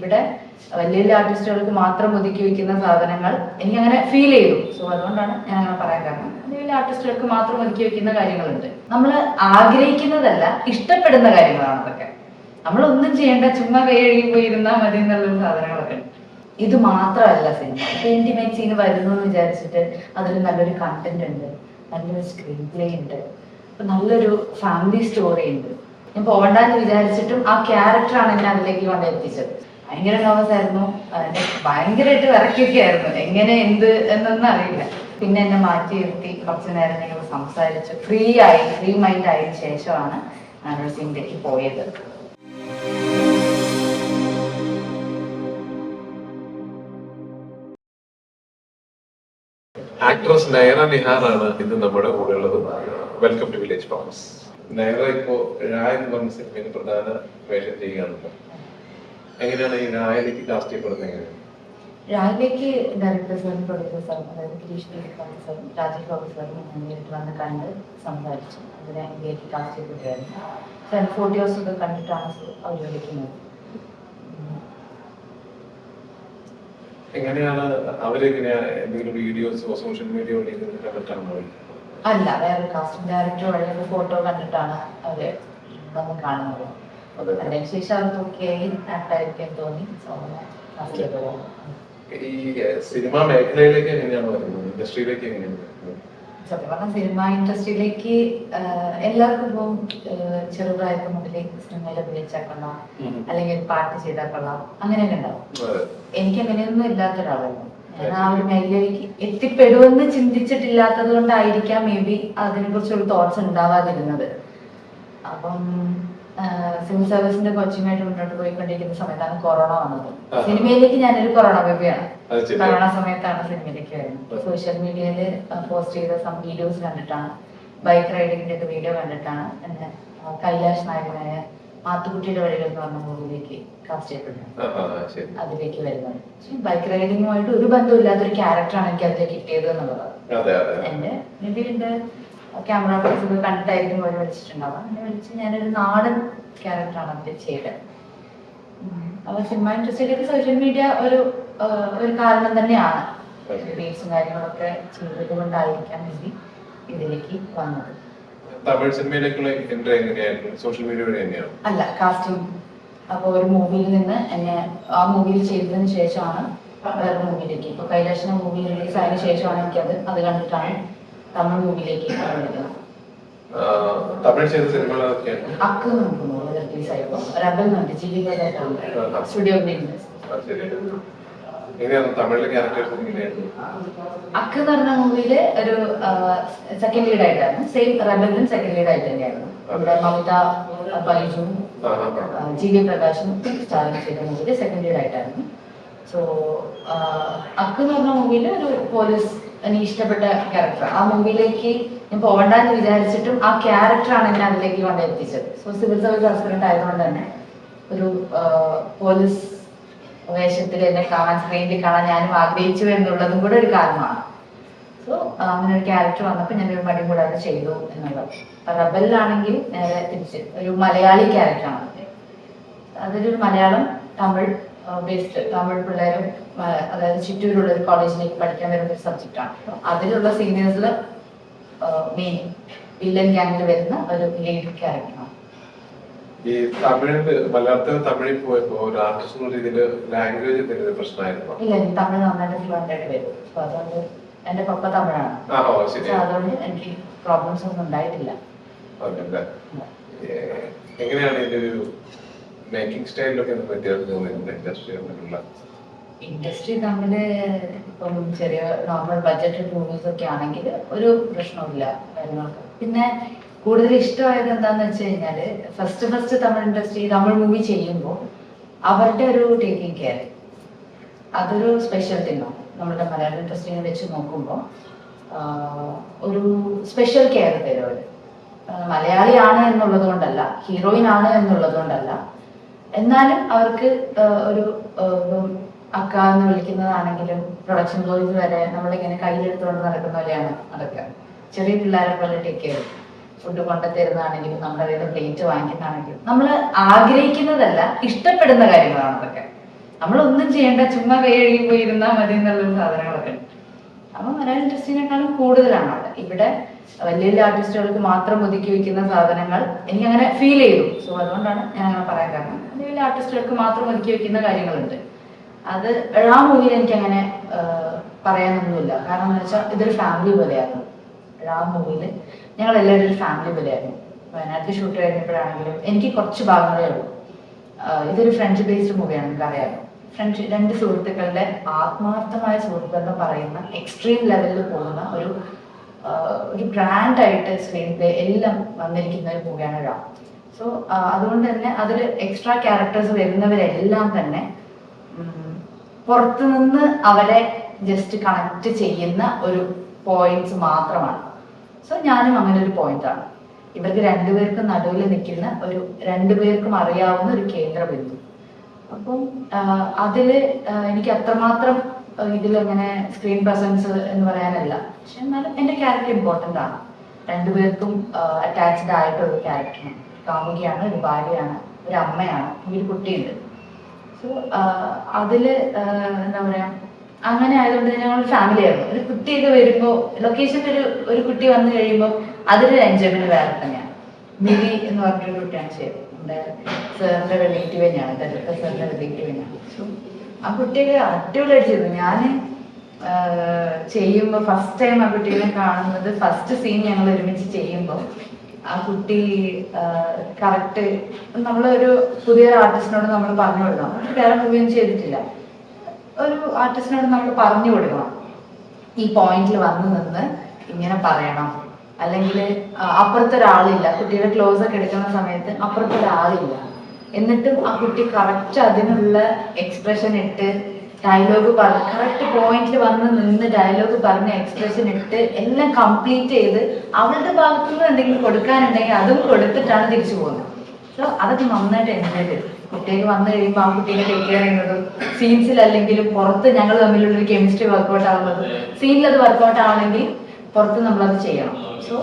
ഇവിടെ വലിയ വലിയ ആർട്ടിസ്റ്റുകൾക്ക് മാത്രം ഒതുക്കി വെക്കുന്ന സാധനങ്ങൾ എനിക്ക് അങ്ങനെ ഫീൽ ചെയ്തു. സോ അതുകൊണ്ടാണ് ഞാൻ അങ്ങനെ പറയാൻ കാരണം. വലിയ വലിയ ആർട്ടിസ്റ്റുകൾക്ക് മാത്രം ഒതുക്കി വെക്കുന്ന കാര്യങ്ങളുണ്ട്. നമ്മൾ ആഗ്രഹിക്കുന്നതല്ല ഇഷ്ടപ്പെടുന്ന കാര്യങ്ങളാണ് അതൊക്കെ. നമ്മൾ ഒന്നും ചെയ്യേണ്ട ചുമ്മാ കൈ പോയിരുന്നാൽ മതി എന്നുള്ള സാധനങ്ങളൊക്കെ ഇത് മാത്രമല്ല സിനിമ. ഇന്റിമേറ്റ് സീൻ വരുന്നു എന്ന് വിചാരിച്ചിട്ട് അതിൽ നല്ലൊരു കണ്ടന്റ് ഉണ്ട് നല്ലൊരു സ്ക്രീൻ പ്ലേ ഉണ്ട് നല്ലൊരു ഫാമിലി സ്റ്റോറി ഉണ്ട്. ഞാൻ പോകണ്ടെന്ന് വിചാരിച്ചിട്ടും ആ ക്യാരക്ടറാണ് എന്നെ അതിലേക്ക് കൊണ്ട് എത്തിച്ചത് ഭയങ്കര നോവസ് ആയിരുന്നു. ഭയങ്കരമായിട്ട് വിറക്കൊക്കെ ആയിരുന്നു എങ്ങനെ എന്ത് എന്നൊന്നും അറിയില്ല. പിന്നെ എന്നെ മാറ്റി നിർത്തി കുറച്ചു നേരം ഞങ്ങൾ സംസാരിച്ച്. ഫ്രീ ആയി ഫ്രീ മൈൻഡ് ആയതിനു ശേഷമാണ് നഴ്സിംഗിലേക്ക് പോയത്. ആക്ട്രസ് നയന ആണ് ഇന്ന് നമ്മുടെ കൂടെ ഉള്ളത്. Welcome to village famous Nayana ഇപ്പോ രാ എന്ന് പറഞ്ഞ സിനിമയിൽ പ്രധാന വേഷം ചെയ്യുകയാണല്ലോ. എങ്ങനെയാണ് ഈ രായയിലേക്ക് കാസ്റ്റ് ചെയ്യപ്പെടുന്നത് എങ്ങനെയാണ്? രാവിലേക്ക് ഡയറക്ടർ സാറും പ്രൊഡ്യൂസർ സാറും അതായത് ഗിരീഷ് ദേവികാന്ത് സാറും രാജീവ് ബാബു സാറും ഞാൻ നേരിട്ട് വന്ന് കണ്ട് സംസാരിച്ചു. അതിനെ ഇതിലേക്ക് കാസ്റ്റ് ചെയ്തിട്ടായിരുന്നു ഫോർട്ടി ഒക്കെ കണ്ടിട്ടാണ് അവർ വിളിക്കുന്നത്. എങ്ങനെയാണ് അവരെങ്ങനെയാ എന്തെങ്കിലും വീഡിയോസോ സോഷ്യൽ മീഡിയ വഴി എന്തെങ്കിലും അല്ല വേറെ കാസ്റ്റിംഗ് ഡയറക്ടർ വഴി ഫോട്ടോ കണ്ടിട്ടാണ് അവർ വന്ന് കാണുന്നത്. അതെ. അതിനുശേഷം അവർ നോക്കിയായി ആക്ടായിരിക്കാൻ തോന്നി. ഈ സിനിമാ മേഖലയിലേക്ക് എങ്ങനെയാണ് വരുന്നത്? ഇൻഡസ്ട്രിയിലേക്ക് എങ്ങനെയാണ് സത്യം പറഞ്ഞാൽ സിനിമ ഇൻഡസ്ട്രിയിലേക്ക് എല്ലാവർക്കും ഇപ്പം ചെറുപ്രായത്തിന് ചെറുപ്രായത്തിൽ സിനിമയിൽ അഭിനയിച്ചാൽ കൊള്ളാം. അല്ലെങ്കിൽ പാട്ട് ചെയ്താൽ കൊള്ളാം. അങ്ങനെയൊക്കെ ഉണ്ടാവും. എനിക്ക് അങ്ങനെയൊന്നും ഇല്ലാത്ത ഒരാളായിരുന്നു ഞാൻ ആ ഒരു മേഖലയിലേക്ക് എത്തിപ്പെടുമെന്ന് ചിന്തിച്ചിട്ടില്ലാത്തത് കൊണ്ടായിരിക്കാം മേ ബി അതിനെ കുറിച്ചൊരു തോട്ട്സ് ഉണ്ടാവാതിരുന്നത്. അപ്പം സിവിൽ സർവീസിന്റെ കോച്ചിങ്ങായിട്ട് മുന്നോട്ട് പോയിക്കൊണ്ടിരിക്കുന്ന സമയത്താണ് കൊറോണ വന്നത്. സിനിമയിലേക്ക് ഞാനൊരു കൊറോണ ബേബിയാണ് കൊറോണ സമയത്താണ് സിനിമയിലേക്ക് വരുന്നത്. സോഷ്യൽ മീഡിയയിൽ പോസ്റ്റ് ചെയ്ത സം വീഡിയോസ് കണ്ടിട്ടാണ്. ബൈക്ക് റൈഡിങ്ങിന്റെ ഒക്കെ വീഡിയോ കണ്ടിട്ടാണ് എന്നെ കൈലാഷ് നായകനായ മാത്തുക്കുട്ടിയുടെ വഴികൾ എന്ന് പറഞ്ഞ മൂവിയിലേക്ക് കാസ്റ്റ് ചെയ്തിട്ടുണ്ട് അതിലേക്ക് വരുന്നത്. ബൈക്ക് റൈഡിങ്ങുമായിട്ട് ഒരു ബന്ധമില്ലാത്തൊരു ക്യാരക്ടറാണ് എനിക്ക് അതിലേക്ക് കിട്ടിയത് എന്നുള്ളത്. എന്റെ എന്റെ ക്യാമറ ഒക്കെ കണ്ടിട്ടായിരിക്കും അവർ വിളിച്ചിട്ടുണ്ടാവുക. അങ്ങനെ വിളിച്ച് ഞാനൊരു നാടൻ ക്യാരക്ടറാണ് അതിൽ ചെയ്തത് അപ്പോൾ അപ്പൊ സിനിമ ഇൻഡസ്ട്രിയിലേക്ക് സോഷ്യൽ മീഡിയ ഒരു ഒരു കാരണം തന്നെയാണ്. റീൽസും കാര്യങ്ങളൊക്കെ ചെയ്തത് കൊണ്ടായിരിക്കാം മേ ബി ഇതിലേക്ക് വന്നത്. തമിഴ് സിനിമയിലേക്കുള്ള എൻട്രി എങ്ങനെയായിരുന്നു? സോഷ്യൽ മീഡിയ വഴി തന്നെയാണ് അല്ല കാസ്റ്റിംഗ് അപ്പോൾ ഒരു മൂവിയിൽ നിന്ന് എന്നെ ആ മൂവിയിൽ ചെയ്തതിന് ശേഷമാണ് വേറെ മൂവിയിലേക്ക് ഇപ്പൊ കൈലാഷിന്റെ മൂവി റിലീസ് ആയതിനു ശേഷമാണ് എനിക്കത് അത് കണ്ടിട്ടാണ് തമിഴ് മൂവിയിലേക്ക് തമിഴ് ചെയ്ത സിനിമകളൊക്കെയാണ് അക്ക് നമുക്ക് റിലീസ് ആയപ്പോൾ റബൽ എന്നുണ്ട് ജീവിതമായിട്ടാണ് സ്റ്റുഡിയോ അക്ക് എന്ന് പറഞ്ഞ മൂവിയിൽ ഒരു സെക്കൻഡ് ലീഡ് ആയിട്ടായിരുന്നു. സെയിം റബലിനും സെക്കൻഡ് ലീഡ് ആയിട്ട് തന്നെയായിരുന്നു. നമ്മുടെ മമിത ബൈജു. ജി വി പ്രകാശും സ്റ്റാറിങ് ചെയ്ത മൂവിയിൽ സെക്കൻഡ് ലീഡ് ആയിട്ടായിരുന്നു. സോ അക്ക് എന്ന് പറഞ്ഞ മൂവിയിൽ ഒരു പോലീസ് എനിക്ക് ഇഷ്ടപ്പെട്ട ക്യാരക്ടർ ആ മൂവിയിലേക്ക് ഞാൻ പോകണ്ടെന്ന് വിചാരിച്ചിട്ടും ആ ക്യാരക്ടറാണ് എന്നെ അതിലേക്ക് കൊണ്ട് എത്തിച്ചത് സോ സിവിൽ സർവീസ് ആസ്പിറന്റ് ആയതുകൊണ്ട് തന്നെ ഒരു പോലീസ് വേഷത്തിൽ എന്നെ കാണാൻ സ്ക്രീനിൽ കാണാൻ ഞാനും ആഗ്രഹിച്ചു എന്നുള്ളതും കൂടെ ഒരു കാരണമാണ്. സോ അങ്ങനെ ഒരു ക്യാരക്ടർ വന്നപ്പോൾ ഞാനൊരു മടി കൂടാതെ ചെയ്തു എന്നുള്ളത്. റബലിലാണെങ്കിൽ നേരെ തിരിച്ച് ഒരു മലയാളി ക്യാരക്ടറാണ് അതൊരു മലയാളം തമിഴ് ബേസ്ഡ് തമിഴ് പിള്ളേരും അതായത് ചിറ്റൂരുള്ള ഒരു കോളേജിലേക്ക് പഠിക്കാൻ വരുന്ന ഒരു സബ്ജക്റ്റാണ് അതിലുള്ള സീനിയേഴ്സിൽ മെയിൻ വില്ലൻ ഗ്യാങ്ങിൽ വരുന്ന ഒരു ലീഡ് ക്യാരക്ടറാണ് ഈ തമിഴിൽ മലയാളത്തിൽ തമിഴിൽ പോയപ്പോ ഒരു ആർട്ടിസ്റ്റ് എന്നുള്ള രീതിയിൽ ലാംഗ്വേജ് എന്തെങ്കിലും പ്രശ്നമായിരുന്നു? ഇല്ല എനിക്ക് തമിഴ് നന്നായിട്ട് ഫ്ലുവന്റ് ആയിട്ട് വരും. സോ അതുകൊണ്ട് എന്റെ പപ്പ തമിഴാണ്. അതുകൊണ്ട് എനിക്ക് പ്രോബ്ലംസ് ഒന്നും ഉണ്ടായിട്ടില്ല. എങ്ങനെയാണ് ഇതിന്റെ ഒരു മേക്കിംഗ് സ്റ്റൈലിലൊക്കെ ഇൻഡസ്ട്രി ഇൻഡസ്ട്രി തമ്മിൽ ഇപ്പം ചെറിയ നോർമൽ ബഡ്ജറ്റ് മൂവീസ് ഒക്കെ ആണെങ്കിൽ ഒരു പ്രശ്നവുമില്ല കാര്യങ്ങൾക്ക് പിന്നെ കൂടുതൽ ഇഷ്ടമായത് എന്താന്ന് വെച്ച് കഴിഞ്ഞാൽ first first Tamil industry Tamil movie ചെയ്യുമ്പോൾ അവരുടെ ഒരു ടേക്കിംഗ് കെയർ അതൊരു സ്പെഷ്യൽ തിങ്ങാണ് നമ്മുടെ മലയാളം ഇൻഡസ്ട്രീനെ വെച്ച് നോക്കുമ്പോൾ ഒരു സ്പെഷ്യൽ കെയർ തരും അവർ മലയാളിയാണ് എന്നുള്ളത് കൊണ്ടല്ല ഹീറോയിൻ ആണ് എന്നുള്ളത് കൊണ്ടല്ല എന്നാലും അവർക്ക് ഒരു അക്ക എന്ന് വിളിക്കുന്നതാണെങ്കിലും പ്രൊഡക്ഷൻ ബോയ്സ് വരെ നമ്മളിങ്ങനെ കയ്യിലെടുത്തുകൊണ്ട് നടക്കുന്ന പോലെയാണ് അതൊക്കെ. ചെറിയ പിള്ളേരെ പോലെ ടേക്ക് കെയർ ഫുഡ് കൊണ്ടുതരുന്നതാണെങ്കിലും നമ്മുടെ കയ്യിൽ പ്ലേറ്റ് വാങ്ങിക്കുന്നതാണെങ്കിലും. നമ്മൾ ആഗ്രഹിക്കുന്നതല്ല ഇഷ്ടപ്പെടുന്ന കാര്യങ്ങളാണ് അതൊക്കെ. നമ്മളൊന്നും ചെയ്യേണ്ട ചുമ്മാ കൈ കഴുകി പോയിരുന്നാൽ മതി എന്നുള്ള സാധനങ്ങളൊക്കെ അപ്പൊ മലയാളം ഇൻഡസ്ട്രീനേക്കാളും കൂടുതലാണ് അവിടെ ഇവിടെ വലിയ വലിയ ആർട്ടിസ്റ്റുകൾക്ക് മാത്രം ഒതുക്കി വെക്കുന്ന സാധനങ്ങൾ എനിക്ക് അങ്ങനെ ഫീൽ ചെയ്തു. സോ അതുകൊണ്ടാണ് ഞാൻ അങ്ങനെ പറയാൻ കാരണം. വലിയ വലിയ ആർട്ടിസ്റ്റുകൾക്ക് മാത്രം ഒതുക്കി വെക്കുന്ന കാര്യങ്ങളുണ്ട്. അത് ആ മൂവിയിൽ എനിക്ക് അങ്ങനെ പറയാനൊന്നുമില്ല. കാരണം എന്ന് വെച്ചാൽ ഇതൊരു ഫാമിലി പോലെയായിരുന്നു. ആ മൂവിയിൽ ഞങ്ങൾ എല്ലാവരും ഒരു ഫാമിലി പോലെയായിരുന്നു. വയനാട്ടിൽ ഷൂട്ട് കഴിഞ്ഞപ്പോഴാണെങ്കിലും എനിക്ക് കുറച്ച് ഭാഗങ്ങളേ ഉള്ളൂ. ഇതൊരു ഫ്രണ്ട്സ് ബേസ്ഡ് മൂവിയാണ് നിങ്ങൾക്ക് ഫ്രണ്ട്സ് രണ്ട് സുഹൃത്തുക്കളുടെ ആത്മാർത്ഥമായ സുഹൃത്തുക്കളെന്ന് പറയുന്ന എക്സ്ട്രീം ലെവലിൽ പോകുന്ന ഒരു ഒരു ബ്രാൻഡായിട്ട് സ്ക്രീൻ പ്ലേ എല്ലാം വന്നിരിക്കുന്ന ഒരു മൂവിയാണ് രാം സോ അതുകൊണ്ട് തന്നെ അതിൽ എക്സ്ട്രാ ക്യാരക്ടേഴ്സ് വരുന്നവരെല്ലാം തന്നെ പുറത്തുനിന്ന് അവരെ ജസ്റ്റ് കണക്ട് ചെയ്യുന്ന ഒരു പോയിന്റ്സ് മാത്രമാണ്. സോ ഞാനും അങ്ങനെ ഒരു പോയിന്റാണ് ഇവർക്ക് രണ്ടുപേർക്കും നടുവിൽ നിൽക്കുന്ന ഒരു രണ്ടുപേർക്കും അറിയാവുന്ന ഒരു കേന്ദ്ര ബിന്ദു അപ്പം അതിൽ എനിക്ക് അത്രമാത്രം ഇതിലങ്ങനെ സ്ക്രീൻ പ്രസൻസ് എന്ന് പറയാനല്ല. പക്ഷെ എന്നാലും എന്റെ ക്യാരക്ടർ ഇമ്പോർട്ടന്റ് ആണ്. രണ്ടുപേർക്കും അറ്റാച്ച്ഡ് ആയിട്ട് ഒരു ക്യാരക്ടറാണ് കാമുകിയാണ് ഒരു ഭാര്യയാണ് ഒരു അമ്മയാണ് ഒരു കുട്ടിയുണ്ട്. സോ അതിൽ എന്താ പറയാ അങ്ങനെ ആയതുകൊണ്ട് ഞങ്ങൾ ഫാമിലി ആയിരുന്നു. ഒരു കുട്ടിയൊക്കെ വരുമ്പോൾ ലൊക്കേഷനിൽ ഒരു ഒരു കുട്ടി വന്നു കഴിയുമ്പോൾ അതൊരു എൻജോയ്മെന്റ് വേറെ തന്നെയാണ്. മിലി എന്ന് പറഞ്ഞൊരു കുട്ടിയാണ് നമ്മുടെ സാറിന്റെ റിലേറ്റീവ് തന്നെയാണ്. ദരിദ്ര സാറിന്റെ റിലേറ്റീവ് തന്നെയാണ്. ആ കുട്ടിയെ അടിപൊളിയായിട്ട് ചെയ്തു. ഞാൻ ചെയ്യുമ്പോൾ ഫസ്റ്റ് ടൈം ആ കുട്ടീനെ കാണുന്നത് ഫസ്റ്റ് സീൻ ഞങ്ങൾ ഒരുമിച്ച് ചെയ്യുമ്പോൾ ആ കുട്ടി കറക്റ്റ് നമ്മളൊരു പുതിയൊരു ആർട്ടിസ്റ്റിനോട് നമ്മൾ പറഞ്ഞു കൊടുക്കണം. വേറെ മൂവിയൊന്നും ചെയ്തിട്ടില്ല. ഒരു ആർട്ടിസ്റ്റിനോട് നമ്മൾ പറഞ്ഞു കൊടുക്കണം. ഈ പോയിന്റിൽ വന്നു നിന്ന് ഇങ്ങനെ പറയണം. അല്ലെങ്കിൽ അപ്പുറത്തെ ഒരാളില്ല കുട്ടിയുടെ ക്ലോസ് ഒക്കെ എടുക്കുന്ന സമയത്ത് അപ്പുറത്തെ ഒരാളില്ല എന്നിട്ടും ആ കുട്ടി കറക്റ്റ് അതിനുള്ള എക്സ്പ്രഷൻ ഇട്ട് ഡയലോഗ് പറഞ്ഞ് കറക്റ്റ് പോയിന്റിൽ വന്ന് നിന്ന് ഡയലോഗ് പറഞ്ഞ് എക്സ്പ്രഷൻ ഇട്ട് എല്ലാം കംപ്ലീറ്റ് ചെയ്ത് അവളുടെ ഭാഗത്തുനിന്ന് എന്തെങ്കിലും കൊടുക്കാനുണ്ടെങ്കിൽ അതും കൊടുത്തിട്ടാണ് തിരിച്ചു പോകുന്നത്. സോ അതൊക്കെ നന്നായിട്ട് എൻജോയ് ചെയ്തു. കുട്ടിയൊക്കെ വന്നു കഴിയുമ്പോൾ ആ കുട്ടീനെ ടേക്ക് കെയർ ചെയ്യുന്നതും സീൻസിൽ അല്ലെങ്കിലും പുറത്ത് ഞങ്ങൾ തമ്മിലുള്ള ഒരു കെമിസ്ട്രി വർക്കൗട്ട് ആവുന്നതും സീനിൽ അത് വർക്കൗട്ട് ആവണമെങ്കിൽ പുറത്ത് നമ്മളത് ചെയ്യണം. സോ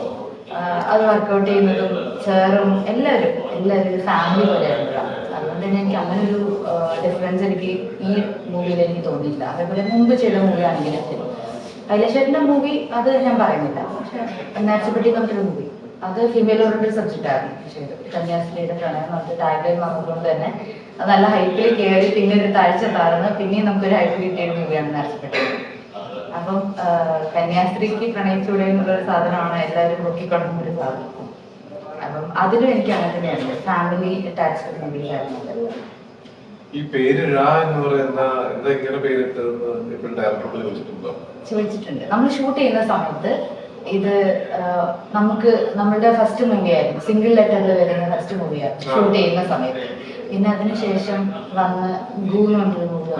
അത് വർക്കൗട്ട് ചെയ്യുന്നതും സാറും എല്ലാവരും എല്ലാവരും ഫാമിലി പോലെ. അതുകൊണ്ട് തന്നെ എനിക്ക് അങ്ങനെ ഒരു ഡിഫറൻസ് എനിക്ക് ഈ മൂവിയിൽ എനിക്ക് തോന്നിയില്ല. അതേപോലെ മുമ്പ് ചെയ്ത മൂവി ആണെങ്കിലും കൈലേശ്വരന്റെ മൂവി അത് ഞാൻ പറയുന്നില്ല. പക്ഷെ നാച്ചുപറ്റി എന്നൊരു മൂവി അത് ഫീമെയിൽ ഓറിയന്റഡ് സബ്ജക്റ്റ് ആയിരുന്നു. പക്ഷേ കന്യാസ്ത്രീയുടെ പ്രണയം നമുക്ക് ടാഗ്ലൈൻ വന്നതുകൊണ്ട് തന്നെ അത് നല്ല ഹൈറ്റിൽ കയറി പിന്നെ ഒരു താഴ്ച താഴ്ന്ന് പിന്നെയും നമുക്കൊരു ഹൈറ്റ് കിട്ടിയ മൂവിയാണ് നാച്ചുപറ്റി അപ്പം കന്യാസ്ത്രീക്ക് പ്രണയിച്ചൂടെ എന്നുള്ളൊരു സാധനമാണ് എല്ലാവരും നോക്കിക്കൊണ്ടുന്ന ഒരു സാധനം. അപ്പം അതിലും എനിക്ക് അങ്ങനെ തന്നെയാണ്. ഫാമിലി അറ്റാച്ച്ഡ് മൂവീസ് ഈ പേര് ഴ എന്ന് പറയുന്ന എന്താ ഇങ്ങനെ പേരിട്ടതെന്ന് ഇപ്പോൾ ഡയറക്ടറോട് ചോദിച്ചിട്ടുണ്ടോ? ചോദിച്ചിട്ടുണ്ട്. നമ്മൾ ഷൂട്ട് ചെയ്യുന്ന സമയത്ത് ഇത് നമുക്ക് നമ്മളുടെ ഫസ്റ്റ് മൂവി ആയിരുന്നു. സിംഗിൾ ലെറ്ററിൽ വരുന്ന ഫസ്റ്റ് മൂവിയായിരുന്നു ഷൂട്ട് ചെയ്യുന്ന സമയത്ത്. പിന്നെ അതിനുശേഷം വന്ന് ഗൂ എന്ന് പറഞ്ഞൊരു മൂവി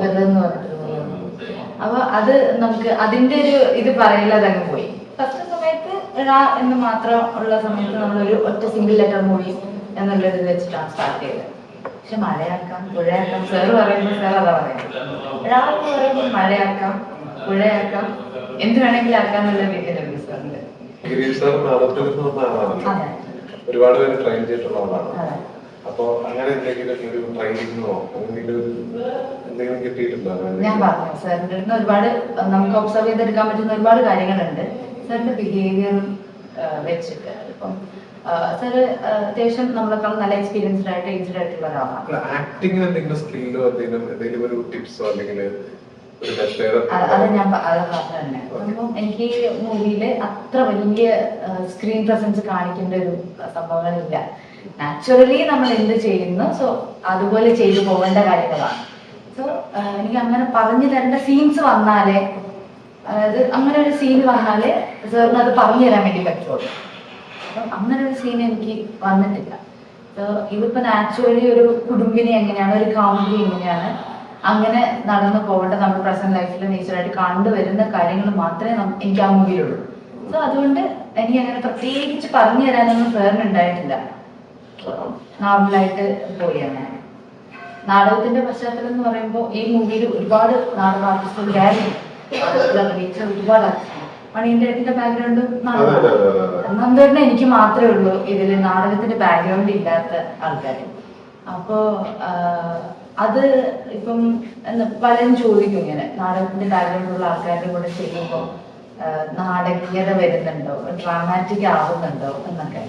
വെറുതെ എന്ന് അപ്പൊ അത് നമുക്ക് അതിന്റെ ഒരു ഇത് പറയില്ലാതെ അങ്ങ് പോയി. ഫസ്റ്റ് സമയത്ത് ഴ എന്ന് മാത്രം ഉള്ള സമയത്ത് നമ്മളൊരു ഒറ്റ സിംഗിൾ ലെറ്റർ മൂവി എന്നുള്ള ഇത് വെച്ചിട്ടാണ് സ്റ്റാർട്ട് ചെയ്തത്. പക്ഷെ മഴയാക്കാം പുഴയാക്കാം സാർ പറയുമ്പോൾ സാർ അതാ പറയുന്നത്. ഴ എന്ന് പറയുമ്പോൾ മഴയാക്കാം പുഴയാക്കാം എന്ത് വേണമെങ്കിലും ആക്കാം എന്നുള്ള രീതിയിലാണ് സാറിന്റെ ഗിരീഷ് സാർ നാടകത്തിൽ ഒരുപാട് പേര് ട്രെയിൻ ചെയ്തിട്ടുള്ള ആളാണ്. അപ്പൊ അങ്ങനെ എന്തെങ്കിലും ഒരു ട്രെയിനിങ്ങോ എന്തെങ്കിലും എന്തെങ്കിലും കിട്ടിയിട്ടുണ്ടോ? ഞാൻ പറഞ്ഞു സാറിന്റെ അടുത്ത് ഒരുപാട് നമുക്ക് ഒബ്സർവ് ചെയ്തെടുക്കാൻ പറ്റുന്ന ഒരുപാട് കാര്യങ്ങളുണ്ട്. സാറിന്റെ ബിഹേവിയർ വെച്ചിട്ട്. ഇപ്പം സാറ് അത്യാവശ്യം നമ്മളെക്കാൾ നല്ല എക്സ്പീരിയൻസ്ഡ് ആയിട്ട് ഏജ്ഡ് ആയിട്ടുള്ള ഒരാളാണ്. ആക്ടിങ്ങിന് എന്തെങ്കിലും സ്കില്ലോ എന്തെങ്കിലും എന്തെങ്കിലും ഒരു ടിപ്സോ അല്ലെങ്കിൽ അത് ഞാൻ തന്നെ. അപ്പം എനിക്ക് മൂവിയിൽ അത്ര വലിയ സ്ക്രീൻ പ്രസൻസ് കാണിക്കേണ്ട ഒരു സംഭവങ്ങളില്ല. നാച്ചുറലി നമ്മൾ എന്ത് ചെയ്യുന്നു? സോ അതുപോലെ ചെയ്തു പോകേണ്ട കാര്യങ്ങളാണ്. സോ എനിക്ക് അങ്ങനെ പറഞ്ഞു തരേണ്ട സീൻസ് വന്നാലേ അതായത് അങ്ങനെ ഒരു സീൻ വന്നാലേ സാറിന് അത് പറഞ്ഞു തരാൻ വേണ്ടി പറ്റുള്ളൂ. അപ്പം അങ്ങനെ ഒരു സീൻ എനിക്ക് വന്നിട്ടില്ല. സോ ഇതിപ്പോ നാച്ചുറലി ഒരു കുടുംബിനി എങ്ങനെയാണ് ഒരു കാമുകി എങ്ങനെയാണ് അങ്ങനെ നടന്നു പോകേണ്ട നമ്മൾ പ്രസന്റ് ലൈഫിൽ നേച്ചറായിട്ട് കണ്ടുവരുന്ന കാര്യങ്ങൾ മാത്രമേ എനിക്ക് ആ മൂവിയിലുള്ളൂ സോ അതുകൊണ്ട് എനിക്ക് അങ്ങനെ പ്രത്യേകിച്ച് പറഞ്ഞു തരാനൊന്നും സാറിന് ഉണ്ടായിട്ടില്ല. നോർമലായിട്ട് പോയാണ് അങ്ങനെ. നാടകത്തിന്റെ പശ്ചാത്തലം എന്ന് പറയുമ്പോൾ ഈ മൂവിയിൽ ഒരുപാട് നാടക ആർട്ടിസ്റ്റുകൾ അഭിനയിച്ച ഒരുപാട് ആർട്ടിസ്റ്റ് ബാക്ക്ഗ്രൗണ്ട്. നന്ദോട്ടിന് എനിക്ക് മാത്രമേ ഉള്ളൂ ഇതിൽ നാടകത്തിന്റെ ബാക്ക്ഗ്രൗണ്ട് ഇല്ലാത്ത ആൾക്കാർ അപ്പോ അത് ഇപ്പം പലരും ചോദിക്കും ഇങ്ങനെ നാടകത്തിന്റെ ബാക്ക്ഗ്രൗണ്ട് ഉള്ള ആൾക്കാരുടെ കൂടെ ചെയ്യുമ്പോൾ നാടകീയത വരുന്നുണ്ടോ? ഡ്രാമാറ്റിക് ആവുന്നുണ്ടോ? എന്നൊക്കെ.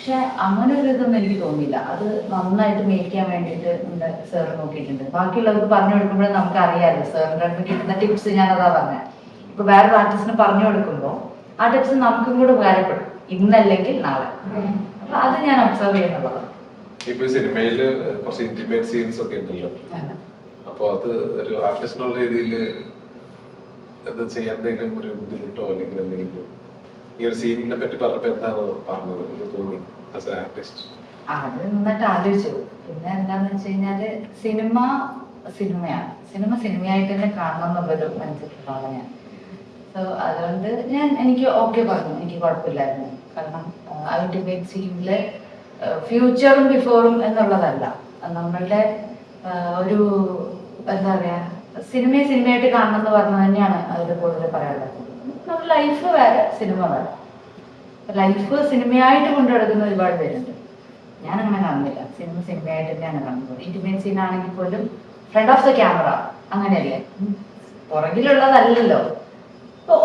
പക്ഷെ അങ്ങനെ ഒരു ഇതൊന്നും എനിക്ക് തോന്നിയില്ല. അത് നന്നായിട്ട് മേടിക്കാൻ വേണ്ടിയിട്ട് നമ്മുടെ സാർ നോക്കിയിട്ടുണ്ട്. ബാക്കിയുള്ളവർക്ക് പറഞ്ഞു കൊടുക്കുമ്പോഴും നമുക്ക് അറിയാമല്ലോ സാറിന്റെ അടുത്ത് കിട്ടുന്ന ടിപ്സ് ഞാനതാ പറഞ്ഞത് ഇപ്പൊ വേറൊരു ആർട്ടിസ്റ്റിന് പറഞ്ഞു കൊടുക്കുമ്പോൾ ആ ടിപ്സ് നമുക്കും കൂടെ ഉപകാരപ്പെടും. ഇന്നല്ലെങ്കിൽ നാളെ. അപ്പൊ അത് ഞാൻ ഒബ്സർവ് ചെയ്യുന്നുള്ളതാണ്. ഇപ്പൊ സിനിമയിൽ കുറച്ച് ഇന്റിമേറ്റ് സീൻസ് ഒക്കെ ഉണ്ടല്ലോ. അപ്പൊ അത് ഒരു ആർട്ടിസ്റ്റ് എന്നുള്ള രീതിയിൽ അത് ചെയ്യാൻ എന്തെങ്കിലും ഒരു ബുദ്ധിമുട്ടോ അല്ലെങ്കിൽ എന്തെങ്കിലും ഈ ഒരു സീനിനെ പറ്റി പറഞ്ഞപ്പോ എന്താണ് പറഞ്ഞത്? എന്ന് തോന്നി ആസ് എ ആർട്ടിസ്റ്റ് അത് നിന്നിട്ട് ആലോചിച്ചു. പിന്നെ എന്താന്ന് വെച്ച് കഴിഞ്ഞാൽ സിനിമ സിനിമയാണ്. സിനിമ സിനിമയായിട്ട് തന്നെ കാണണം എന്നുള്ളൊരു മനസ്സിലുള്ള ഞാൻ. സോ അതുകൊണ്ട് ഞാൻ എനിക്ക് ഓക്കെ പറഞ്ഞു. എനിക്ക് കുഴപ്പമില്ലായിരുന്നു. കാരണം അൾട്ടിമേറ്റ് സീനിലെ ഫ്യൂച്ചറും ബിഫോറും എന്നുള്ളതല്ല. നമ്മളുടെ ഒരു എന്താ പറയാ സിനിമയെ സിനിമയായിട്ട് കാണണം എന്ന് പറഞ്ഞത് തന്നെയാണ് അതിൽ കൂടുതൽ പറയാനുള്ളത്. നമ്മുടെ ലൈഫ് വേറെ സിനിമ വേറെ. ലൈഫ് സിനിമയായിട്ട് കൊണ്ടു നടക്കുന്ന ഒരുപാട് പേരുണ്ട്. ഞാൻ അങ്ങനെ കാണുന്നില്ല. സിനിമ സിനിമയായിട്ട് തന്നെയാണ് കാണുന്നത്. ഇന്റിമേറ്റ് സീൻ ആണെങ്കിൽ പോലും ഫ്രണ്ട് ഓഫ് ദ ക്യാമറ അങ്ങനെയല്ലേ. പുറകിലുള്ളതല്ലല്ലോ.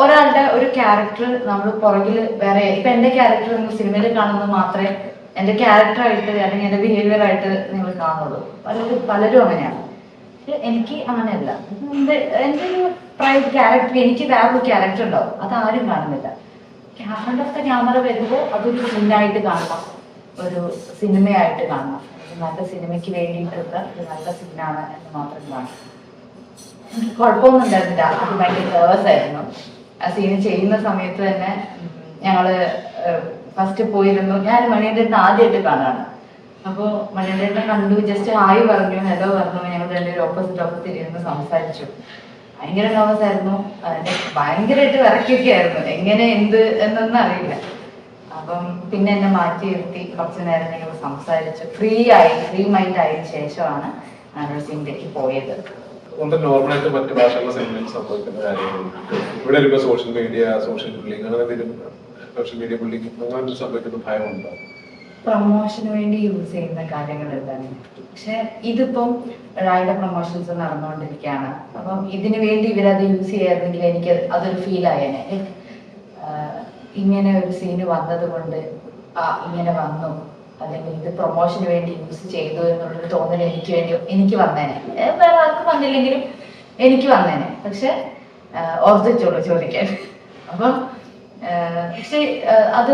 ഒരാളുടെ ഒരു ക്യാരക്ടർ നമ്മൾ പുറകിൽ വേറെ ഇപ്പൊ എന്റെ ക്യാരക്ടർ നിങ്ങൾ സിനിമയിൽ കാണുന്നത് മാത്രമേ എന്റെ ക്യാരക്ടറായിട്ട് അല്ലെങ്കിൽ എന്റെ ബിഹേവിയർ ആയിട്ട് നിങ്ങൾ കാണുള്ളൂ. പലരും പലരും അങ്ങനെയാണ്. എനിക്ക് അങ്ങനെയല്ല. എന്റെ എന്റെ ഒരു പ്രൈവറ്റ് ക്യാരക്ടർ എനിക്ക് വേറൊരു ക്യാരക്ടർ ഉണ്ടാവും. അത് ആരും കാണുന്നില്ല. ഫ്രണ്ട് ഓഫ് ദ ക്യാമറ വരുമ്പോൾ അതൊരു സീനായിട്ട് കാണണം ഒരു സിനിമയായിട്ട് കാണണം നല്ല സിനിമയ്ക്ക് വേണ്ടിയിട്ടുള്ള ഒരു നല്ല സിനിമയാണ് എന്ന് മാത്രം എനിക്ക് കുഴപ്പമൊന്നും ഉണ്ടായിരുന്നില്ല അത് ഭയങ്കര നെർവസ് ആയിരുന്നു. ആ സീന് ചെയ്യുന്ന സമയത്ത് തന്നെ ഞങ്ങൾ ഫസ്റ്റ് പോയിരുന്നു. ഞാൻ മണിയന്റെ ആദ്യമായിട്ട് കാണാണ്. അപ്പോ മണിയന്റെ കണ്ടു. ജസ്റ്റ് ഹായ് പറഞ്ഞു ഹലോ പറഞ്ഞു. ഞങ്ങൾ രണ്ടുപേരും ഓപ്പോസിറ്റ് ഓപ്പോസിറ്റ് ഇരുന്ന് സംസാരിച്ചു. ഭയങ്കര nervous ആയിരുന്നു. ഭയങ്കരമായിട്ട് വിറക്കൊക്കെ ആയിരുന്നു എങ്ങനെ എന്ത് എന്നൊന്നും അറിയില്ല. അപ്പം പിന്നെ എന്നെ മാറ്റി നിർത്തി. കുറച്ച് നേരം ഞങ്ങൾ സംസാരിച്ചു. ഫ്രീ ആയി ഫ്രീ മൈൻഡ് ആയതിനു ശേഷമാണ് ഞാനൊരു സീനിലേക്ക് പോയത്. മറ്റ് സിനിമയിൽ കാര്യങ്ങളുണ്ട് ഇവിടെ social media social social media bullying അങ്ങനെ സംഭവിക്കുന്ന ഭയമുണ്ടോ? പ്രൊമോഷന് വേണ്ടി യൂസ് ചെയ്യുന്ന കാര്യങ്ങൾ എന്താണ്? പക്ഷെ ഇതിപ്പം റായുടെ പ്രൊമോഷൻസ് നടന്നുകൊണ്ടിരിക്കുകയാണ്. അപ്പം ഇതിനു വേണ്ടി ഇവരത് യൂസ് ചെയ്യായിരുന്നെങ്കിൽ എനിക്ക് അതൊരു ഫീൽ ആയേനെ. ഇങ്ങനെ ഒരു സീന് വന്നത് കൊണ്ട് ആ ഇങ്ങനെ വന്നു. അല്ലെങ്കിൽ ഇത് പ്രൊമോഷന് വേണ്ടി യൂസ് ചെയ്തു എന്നുള്ളൊരു തോന്നൽ എനിക്ക് വേണ്ടി എനിക്ക് വന്നേനെ. വേറെ ആർക്കും വന്നില്ലെങ്കിലും എനിക്ക് വന്നേനെ. പക്ഷെ ഓർത്തിച്ചോളൂ ചോദിക്കാൻ. അപ്പം പക്ഷെ അത്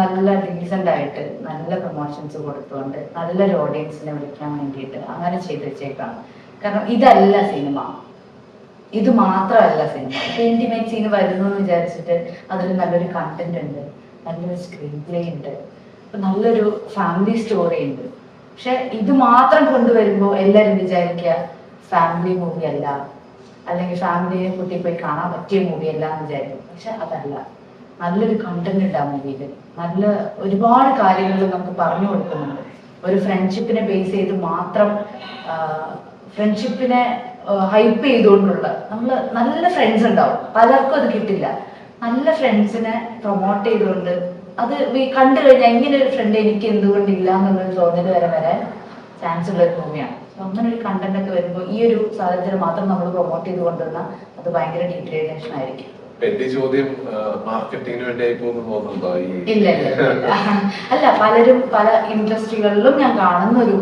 നല്ല ഡീസന്റ് ആയിട്ട് നല്ല പ്രൊമോഷൻസ് കൊടുത്തുകൊണ്ട് നല്ലൊരു ഓഡിയൻസിനെ വിളിക്കാൻ വേണ്ടിയിട്ട് അങ്ങനെ ചെയ്ത് വെച്ചേക്കാണ്. കാരണം ഇതല്ല സിനിമ ഇത് മാത്രമല്ല സിനിമ ഇപ്പൊ ഇന്റിമേറ്റ് സീൻ വരുന്നു എന്ന് വിചാരിച്ചിട്ട് അതിൽ നല്ലൊരു കണ്ടന്റ് ഉണ്ട് നല്ലൊരു സ്ക്രീൻ പ്ലേ ഉണ്ട് നല്ലൊരു ഫാമിലി സ്റ്റോറി ഉണ്ട്. പക്ഷെ ഇത് മാത്രം കൊണ്ടുവരുമ്പോൾ എല്ലാവരും വിചാരിക്കുക ഫാമിലി മൂവി അല്ല. അല്ലെങ്കിൽ ഫാമിലിയെ കൂട്ടി പോയി കാണാൻ പറ്റിയ മൂവി അല്ല എന്ന് വിചാരിക്കും. പക്ഷെ അതല്ല. നല്ലൊരു കണ്ടന്റ് ഉണ്ട് ആ മൂവിയിൽ നല്ല ഒരുപാട് കാര്യങ്ങൾ നമുക്ക് പറഞ്ഞു കൊടുക്കുന്നുണ്ട്. ഒരു ഫ്രണ്ട്ഷിപ്പിനെ ബേസ് ചെയ്ത് മാത്രം ഫ്രണ്ട്ഷിപ്പിനെ ഹൈപ്പ് ചെയ്തുകൊണ്ടുള്ള നമ്മൾ നല്ല ഫ്രണ്ട്സ് ഉണ്ടാവും. പലർക്കും അത് കിട്ടില്ല. നല്ല ഫ്രണ്ട്സിനെ പ്രൊമോട്ട് ചെയ്തുകൊണ്ട് അത് കണ്ടു കഴിഞ്ഞാൽ ഇങ്ങനെ ഒരു ഫ്രണ്ട് എനിക്ക് എന്തുകൊണ്ടില്ല എന്നുള്ളൊരു തോന്നൽ വരെ വരാൻ ചാൻസ് ഉള്ള ഒരു So അങ്ങനെ ഒരു കണ്ടന്റ് ഒക്കെ വരുമ്പോൾ ഈ ഒരു സാഹചര്യം മാത്രം നമ്മൾ പ്രൊമോട്ട് ചെയ്ത് കൊണ്ടുവന്നാൽ അത് ഭയങ്കര ഡീഗ്രേഡേഷൻ ആയിരിക്കും. എന്റെ ചോദ്യം മാർക്കറ്റിംഗിന് വേണ്ടി ആയി പോകുന്നു തോന്നുന്നുണ്ടോ ഈ ഇല്ല. അല്ല പലരും പല ഇൻഡസ്ട്രികളിലും ഞാൻ കാണുന്ന ഒരു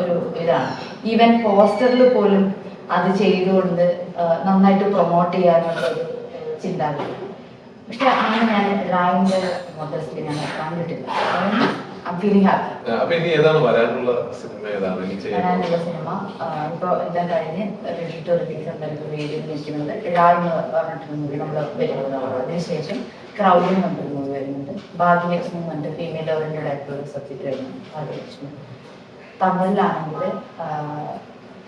ഒരു ഇതാണ്. ഈവൻ പോസ്റ്ററിൽ പോലും അത് ചെയ്തുകൊണ്ട് നന്നായിട്ട് പ്രൊമോട്ട് ചെയ്യാനുള്ള ഒരു ചിന്താഗതി. പക്ഷെ അങ്ങനെ ഞാൻ ഡ്രായിങ്ങിന്റെ മോഡൽസിൽ ഞാൻ കണ്ടിട്ടില്ല. അപ്പൊ ഇനി ഏതാണ് വരാനുള്ള സിനിമ ഏതാണ്? ഇനി വരാനുള്ള സിനിമ ഇപ്പോൾ എല്ലാം കഴിഞ്ഞ് റെഡി ടു റിലീസ് നിൽക്കുന്നത്. റായ് എന്ന് പറഞ്ഞിട്ടൊരു മൂവി നമ്മൾ വരുന്നത് അതിനുശേഷം ക്രൗഡിൽ എന്നൊരു മൂവി വരുന്നുണ്ട്. ഭാഗ്യലക്ഷ്മി കണ്ട് ഫീമെയിൽ ഓറിയന്റഡ് ആയിട്ടുള്ള സബ്ജക്ട് വരുന്നുണ്ട് ഭാഗ്യലക്ഷ്മി തമിഴിലാണെങ്കിൽ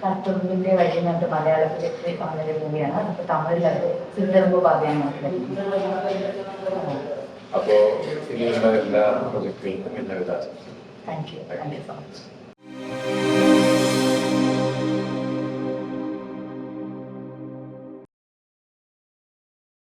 കട്ടുറുമ്പിന്റെ വഴി എന്നിട്ട് മലയാളത്തിൽ വളരെ മൂവിയാണ് അപ്പൊ തമിഴിലത് സിന്ധർമ്പ് പാതയാണ് അപ്പോ ഇനിയുള്ള എല്ലാ പ്രൊജക്ടുകൾക്കും എല്ലാവിധ thank you thank you so much